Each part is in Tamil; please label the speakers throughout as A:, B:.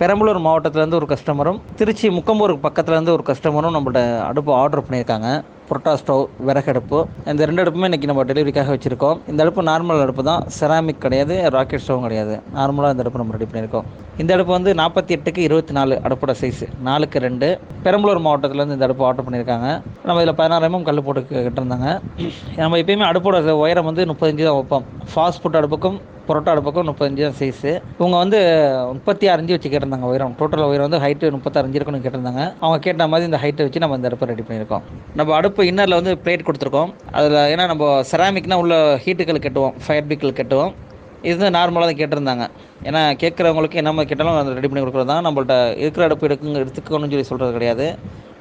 A: பெரம்பலூர் மாவட்டத்திலேருந்து ஒரு கஸ்டமரும் திருச்சி முக்கம்பூருக்கு பக்கத்துலேருந்து ஒரு கஸ்டமரும் நம்மள்ட்ட அடுப்பு ஆர்டர் பண்ணியிருக்காங்க. புரோட்டா ஸ்டவ் விறகடுப்பு இந்த ரெண்டு அடுப்புமே இன்றைக்கி நம்ம டெலிவரிக்காக வச்சுருக்கோம். இந்த அடுப்பு நார்மல் அடுப்பு தான். செராமிக் கிடையாது ராக்கெட் ஸ்டவும் கிடையாது. நார்மலாக இந்த அடுப்பு நம்ம ரெடி பண்ணியிருக்கோம். இந்த அடுப்பு வந்து நாற்பத்தி எட்டுக்கு இருபத்தி நாலு அடுப்போட சைஸ் நாலுக்கு ரெண்டு. பெரம்பலூர் மாவட்டத்துலேருந்து இந்த அடுப்பு ஆர்டர் பண்ணியிருக்காங்க. நம்ம இதில் பதினாறாயிரமும் கல் போட்டு கிட்டிருந்தாங்க. நம்ம எப்பயுமே அடுப்போட உயரம் வந்து முப்பத்தஞ்சு தான் வைப்போம். ஃபாஸ்ட் ஃபுட் அடுப்புக்கும் பரோட்டா அடுப்புக்கும் முப்பத்தஞ்சு தான் சைஸு இவங்க வந்து முப்பத்தி அஞ்சு வச்சு கேட்டிருந்தாங்க உயரம். டோட்டல் உயரம் வந்து ஹைட்டு முப்பத்தஞ்சு இருக்கணும்னு கேட்டிருந்தாங்க. அவங்க கேட்ட மாதிரி இந்த ஹைட்டை வச்சு நம்ம இந்த அடுப்பை ரெடி பண்ணியிருக்கோம். நம்ம அடுப்பு இன்னரில் வந்து பிளேட் கொடுத்துருக்கோம். அதில் ஏன்னா நம்ம செராமிக்னா உள்ள ஹீட்டுகள் கட்டுவோம் ஃபயர் பிக்கள் கட்டுவோம். இது வந்து நார்மலாக தான் கேட்டிருந்தாங்க. ஏன்னா கேட்குறவங்களுக்கு என்ன மாதிரி கேட்டாலும் அதை ரெடி பண்ணி கொடுக்குறது தான். நம்மள்ட்ட இருக்கிற அடுப்பு எடுக்குங்க எடுத்துக்கணும்னு சொல்லி சொல்கிறது கிடையாது.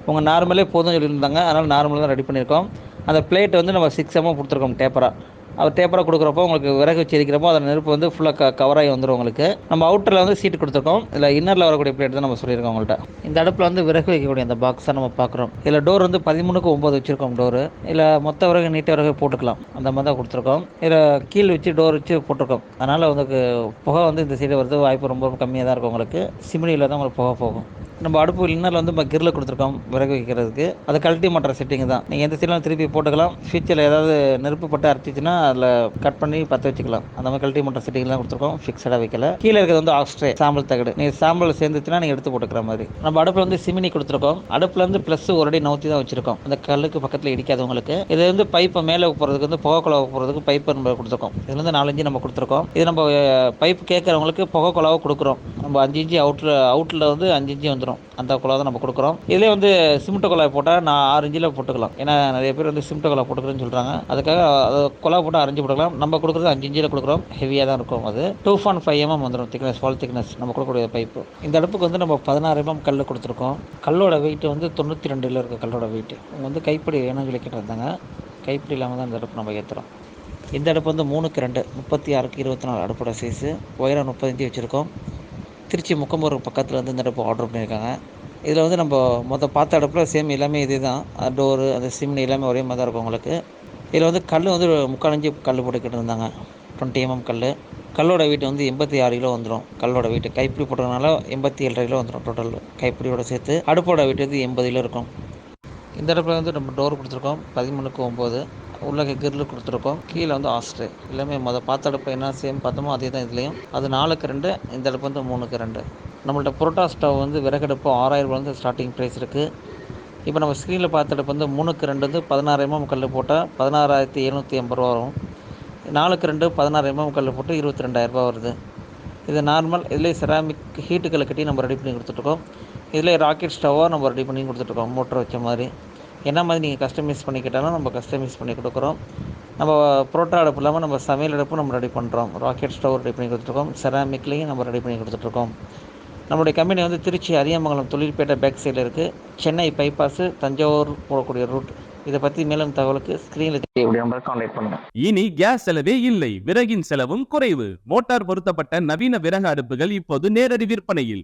A: உங்கள் நார்மலே போதும் சொல்லியிருந்தாங்க. அதனால் நார்மலாக தான் ரெடி பண்ணியிருக்கோம். அந்த பிளேட் வந்து நம்ம சிக்ஸ் எம்எம் கொடுத்துருக்கோம் டேப்பராக அது டேப்பராக கொடுக்குறப்போ உங்களுக்கு விறகு வச்சு எரிக்கிறப்போ அதில் நெருப்பு வந்து ஃபுல்லாக க கவராகி வந்துடும் உங்களுக்கு. நம்ம அவுட்டரில் வந்து சீட் கொடுத்துருக்கோம். இதில் இன்னரில் வரக்கூடிய பிளேட் தான் நம்ம சொல்லியிருக்கோம் உங்கள்கிட்ட இந்த அடுப்பில் வந்து விறகு வைக்கக்கூடிய அந்த பாக்ஸை நம்ம பார்க்குறோம். இதில் டோர் வந்து பதிமூணுக்கு ஒம்பது வச்சுருக்கோம் டோரு இல்லை மொத்த விறகு நீட்ட விறகு போட்டுக்கலாம். அந்த மாதிரி தான் கொடுத்துருக்கோம். இதில் கீழ் வச்சு டோர் வச்சு போட்டிருக்கோம். அதனால் உங்களுக்கு புகை வந்து இந்த சைடு வரது வாய்ப்பு ரொம்ப கம்மியாக தான் இருக்கும் உங்களுக்கு. சிமினியில் தான் உங்களுக்கு புகை போகும். நம்ம அடுப்பு இன்னரில் வந்து நம்ம கிரில் கொடுத்துருக்கோம் விறகு வைக்கிறதுக்கு. அது கழட்டி மாட்டுற செட்டிங் தான். நீங்கள் எந்த சைடில் திருப்பி போட்டுக்கலாம். ஃபியூச்சரில் ஏதாவது நெருப்பு பட்டு அரைச்சிச்சுன்னா அதில் கட் பண்ணி பற்ற வச்சுக்கலாம். அந்த மாதிரி கழட்டி மாட்டுற செட்டிங் தான் கொடுத்துருக்கோம். ஃபிக்ஸடாக வைக்கல. கீழே இருக்கிறது வந்து ஆக்ஸ்ட்ரே சாம்பல் தகடு. நீங்கள் சாம்பல் சேர்ந்துச்சுன்னா நீங்கள் எடுத்து போட்டுக்கிற மாதிரி. நம்ம அடுப்பில் வந்து சிமினி கொடுத்துருக்கோம். அடுப்பில் வந்து ப்ளஸ் ஒரு அடி நவுத்தி தான் வச்சிருக்கோம். அந்த கல்லுக்கு பக்கத்தில் இடிக்காது உங்களுக்கு இது வந்து பைப்பை மேலே போகிறதுக்கு வந்து புகை குழாவை போகிறதுக்கு பைப் நம்ம கொடுத்துருக்கோம். இதுலேருந்து வந்து நாலஞ்சு நம்ம கொடுத்துருக்கோம். இது நம்ம பைப் கேட்குறவங்களுக்கு புகை குழாவை கொடுக்குறோம். நம்ம அஞ்சு இன்ச்சு அவுட்டில் அவுட்டில் வந்து அஞ்சு இன்ச்சு வந்துடும் அந்த குழா தான் நம்ம கொடுக்குறோம். இதிலே வந்து சிமெண்ட் குழாய் போட்டால் நான் ஆறு இன்ச்சில் போட்டுக்கலாம். ஏன்னா நிறைய பேர் வந்து சிமெண்ட் குழாய் போட்டுக்கிறேன்னு சொல்கிறாங்க அதுக்காக அது குழா போட்டு அரைஞ்சு போட்டுக்கலாம். நம்ம கொடுக்குறது அஞ்சு இன்ச்சில் கொடுக்குறோம். ஹெவியாக தான் இருக்கும் அது. டூ பாயிண்ட் ஃபைவ் எம்எம் வந்துடும் திக்னஸ் ஃபால் திக்னஸ் நம்ம கொடுக்கக்கூடிய பைப்பு இந்த அடுப்புக்கு வந்து நம்ம பதினாறு எம்எம் கல் கொடுத்துருக்கோம். கல்லோட வெயிட் வந்து தொண்ணூற்றி ரெண்டில் இருக்க கல்லோட வெயிட் இவங்க வந்து கைப்பிடி வேணும்னு சொல்லி கேட்டிருந்தாங்க கைப்பிடி இல்லாமல் தான் இந்த அடுப்பு நம்ம ஏற்றுறோம் இந்த அடுப்பு வந்து மூணுக்கு ரெண்டு. முப்பத்தி ஆறுக்கு இருபத்தி நாலு அடுப்போட சைஸு உயரம் முப்பத்தஞ்சு வச்சுருக்கோம். திருச்சி முக்கம்பூர் பக்கத்தில் வந்து இந்த அடுப்பு ஆர்டர் பண்ணியிருக்காங்க இதில் வந்து நம்ம மொத்தம் பார்த்த அடுப்பில் சேம் எல்லாமே இதே தான் டோரு அந்த சிம்னி எல்லாமே ஒரே மாதிரி தான் இருக்கும் உங்களுக்கு. இதில் வந்து கல் வந்து முக்கால் கல் போட்டுக்கிட்டு இருந்தாங்க. டுவெண்ட்டி எம்எம் கல் கல்லோட வீட்டு வந்து எண்பத்தி ஆறு கிலோ வந்துடும் கல்லோட வீட்டு கைப்பிடி போட்டதுனால எண்பத்தி ஏழரை கிலோ வந்துடும் டோட்டல் கைப்பிடியோட சேர்த்து. அடுப்போட வீட்டு வந்து எண்பது கிலோ இருக்கும். இந்த இடத்துல வந்து நம்ம டோர் கொடுத்துருக்கோம். பதிமூணுக்கு ஒம்பது உள்ளே கிரில் கொடுத்துருக்கோம். கீழே வந்து ஆஸ்ட்ரே. எல்லாமே மொதல் பார்த்த அடுப்பு என்ன சேம் பார்த்தோமோ அதே தான் இதுலேயும். அது நாலுக்கு ரெண்டு இந்த அடுப்பு வந்து மூணுக்கு ரெண்டு. நம்மள்ட்ட புரோட்டா ஸ்டவ் வந்து விறகடுப்பு ஆறாயிரம் ரூபாய் ஸ்டார்டிங் ப்ரைஸ் இருக்குது இப்போ நம்ம ஸ்க்ரீனில் பார்த்த அடுப்பு வந்து மூணுக்கு ரெண்டு வந்து பதினாறு எம்எம் கல் போட்டால் பதினாறாயிரத்தி எழுநூற்றி எண்பது ரூபா வரும். நாலுக்கு ரெண்டு பதினாறு எம்எம் கல் போட்டு இருபத்தி ரெண்டாயிரரூபா வருது. இது நார்மல் இதிலே செராமிக் ஹீட்டுக்களை கட்டி நம்ம ரெடி பண்ணி கொடுத்துட்ருக்கோம் இதில் ராக்கெட் ஸ்டவ்வாக நம்ம ரெடி பண்ணி கொடுத்துட்ருக்கோம் மோட்டர் வச்ச மாதிரி. என்ன மாதிரி நீங்கள் கஸ்டமைஸ் பண்ணி கேட்டாலும் நம்ம கஸ்டமைஸ் பண்ணி கொடுக்குறோம். நம்ம புரோட்டா அடுப்பு இல்லாமல் நம்ம சமையல் அடுப்பு நம்ம ரெடி பண்ணுறோம் ராக்கெட் ஸ்டவ் ரெடி பண்ணி கொடுத்துருக்கோம். செராமிக்லேயும் நம்ம ரெடி பண்ணி கொடுத்துட்ருக்கோம் நம்மளுடைய கம்பெனி வந்து திருச்சி அரியமங்கலம் தொழிற்பேட்டை பேக் சைடில் இருக்குது சென்னை பைபாஸு தஞ்சாவூர் போகக்கூடிய ரூட் இதை பற்றி மேலும் தகவலுக்கு ஸ்க்ரீனில் தெரியக்கூடிய நம்பர் கான்டாக்ட் பண்ணுங்கள்
B: இனி கேஸ் செலவே இல்லை. விறகின் செலவும் குறைவு. மோட்டார் பொருத்தப்பட்ட நவீன விறகு அடுப்புகள் இப்போது நேரடி விற்பனையில்.